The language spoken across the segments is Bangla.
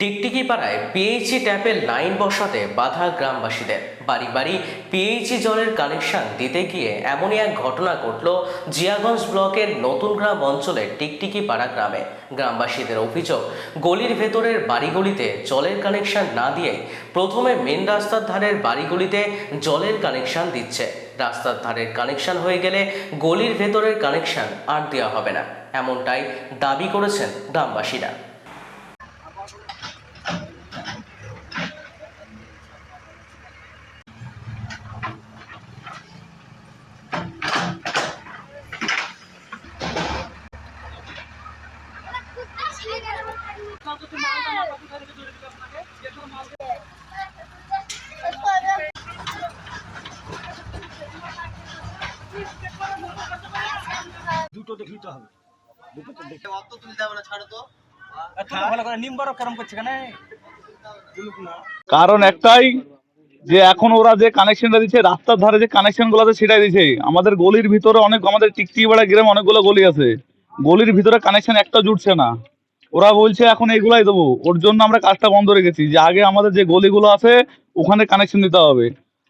টিকটিকি পাড়ায় পিএইচি ট্যাপের লাইন বসাতে বাধা গ্রামবাসীদের। বাড়ি বাড়ি পিএইচি জলের কানেকশন দিতে গিয়ে এমনই এক ঘটনা ঘটল জিয়াগঞ্জ ব্লকের নতুন গ্রাম অঞ্চলের টিকটিকি পাড়া গ্রামে। গ্রামবাসীদের অভিযোগ, গলির ভেতরের বাড়িগুলিতে জলের কানেকশন না দিয়ে প্রথমে মেন রাস্তার ধারের বাড়িগুলিতে জলের কানেকশন দিচ্ছে। রাস্তার ধারের কানেকশন হয়ে গেলে গলির ভেতরের কানেকশন আর দেওয়া হবে না। এমনটাই দাবি করেছেন গ্রামবাসীরা। দুটো দেখলি তো হবে। দুটো তো দেখতে অত তুলতে হবে না ছাড়ো তো। ভালো করে নিম বরফ কেরম করছে কেন কারণ একটাই যে এখন ওরা যে কানেকশনটা দিচ্ছে রাস্তার ধারে যে কানেকশনগুলো আছে সেটাই দিচ্ছে। আমাদের গলির ভিতরে অনেক আমাদের টিকটিকি বেড়া গ্রামে অনেকগুলো গলি আছে। গলির ভিতরে কানেকশন একটা জুটছে না। ওরা বলছে, এখন এইগুলাই দেবো। ওর জন্য আমরা কাজটা বন্ধ রেখেছি। যে আগে আমাদের যে গলিগুলো আছে, ওখানে কানেকশন দিতে হবে।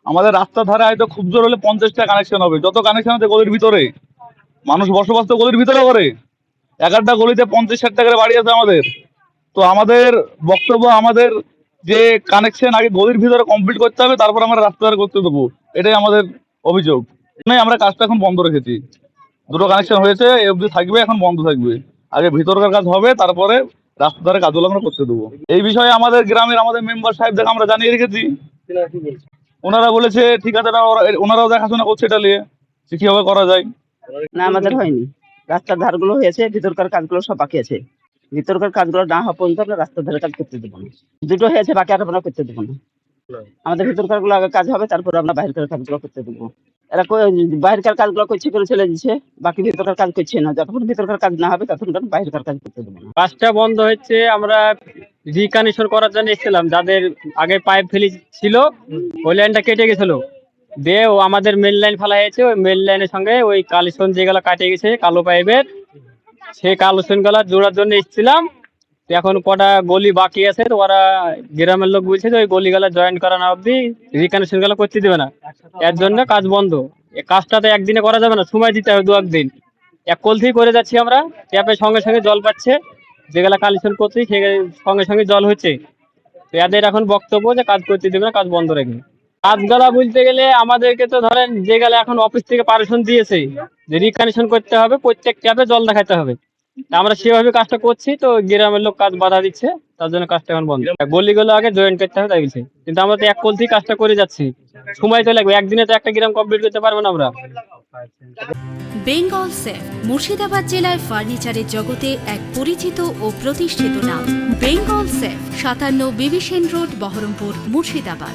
আমাদের রাস্তার ধারে হয়তো খুব জোর হলে পঞ্চাশটা কানেকশন হবে। যত কানেকশন আছে গলির ভিতরে। মানুষ বসবাস তো গলির ভিতরে করে। একটা গলিতে পঞ্চাশ, ষাট টাকার বাড়ি আছে আমাদের। তো আমাদের বক্তব্য, আমাদের যে কানেকশন আগে গলির ভিতরে কমপ্লিট করতে হবে, তারপর আমরা রাস্তায় করতে দেবো। এটাই আমাদের অভিযোগ। আমরা কাজটা এখন বন্ধ রেখেছি। দুটো কানেকশন হয়েছে, এ অবধি থাকবে, এখন বন্ধ থাকবে। আগে ভিতরকার কাজ হবে, তারপরে রাস্তার ধারে কাজগুলো আমরা করতে দেবো। এই বিষয়ে আমাদের গ্রামের আমাদের মেম্বার সাহেবদের আমরা জানিয়ে রেখেছি। ওনারা বলেছে, ঠিক আছে ওনারাও দেখাশোনা করছে এটা নিয়ে কীভাবে করা যায়। না, আমাদের হয়নি। রাস্তার ধারগুলো হয়েছে, ভিতরকার কাজগুলো সব বাকি আছে। ভিতরকার কাজগুলো না হওয়া পর্যন্ত আমরা রাস্তার ধারে কাজ করতে দেবো না। দুটো হয়েছে, বাকি আর আমরা করতে দেবো না। আমাদের ভিতরকারগুলো আগে কাজ হবে, তারপর আমরা বাইরের কাজগুলো করতে দেবো। এরা বাইরের কাজগুলো করছে করে চলে দিচ্ছে বাকি ভিতরকার কাজ করছে না। যতক্ষণ ভিতরকার কাজ না হবে, ততক্ষণ বাইরের কাজ করতে দেবো না। কাজটা বন্ধ হচ্ছে আমরা রিকানেকশন করার জন্য এসেছিলাম। যাদের আগে পাইপ ফেলি ছিল, ওই লাইনটা কেটে গেছিল। দিয়ে ও আমাদের মেন লাইন ফেলা হয়েছে, ওই মেন লাইনের সঙ্গে ওই কালেকশন যেগুলো কাটে গেছে, কালো পাইপের, সেই কালেকশনগুলা জোড়ার জন্য এসেছিলাম। এখন কটা গলি বাকি আছে তো ওরা গ্রামের লোক বলছে যে ওই করা না অব্দি রিকানেকশনগুলো করতে দেবে না। এর জন্য কাজ বন্ধ। কাজটা তো একদিনে করা যাবে না, সময় দিতে হবে দু একদিন এক কলথেই করে যাচ্ছি আমরা, ট্যাপে সঙ্গে সঙ্গে জল পাচ্ছে, যেগুলা কালেকশন করছি সে সঙ্গে সঙ্গে জল হচ্ছে। তো এদের এখন বক্তব্য যে কাজ করতে দেবে না, কাজ বন্ধ রেখে। কাজগুলা বলতে গেলে আমাদেরকে তো ধরেন যে গেলে এখন অফিস থেকে পারমিশন দিয়েছে, যে রিকানেকশন করতে হবে, প্রত্যেক ট্যাপে জল দেখাতে হবে। আমরা সেভাবে কাজটা করছি, তো গ্রামের লোক কাজ বাধা দিচ্ছে, তার জন্য কাজটা এখন বন্ধ। গলিগুলো আগে জয়েন করতে হবে, তাই কিন্তু আমরা তো এক কলথেই কাজটা করে যাচ্ছি। সময় তো লাগবে, একদিনে তো একটা গ্রাম কমপ্লিট করতে পারব না আমরা। বেঙ্গল সেফ, মুর্শিদাবাদ জেলায় ফার্নিচারের জগতে এক পরিচিত ও প্রতিষ্ঠিত নাম। বেঙ্গল সেফ, সাতান্ন বিবিসেন রোড, বহরমপুর, মুর্শিদাবাদ।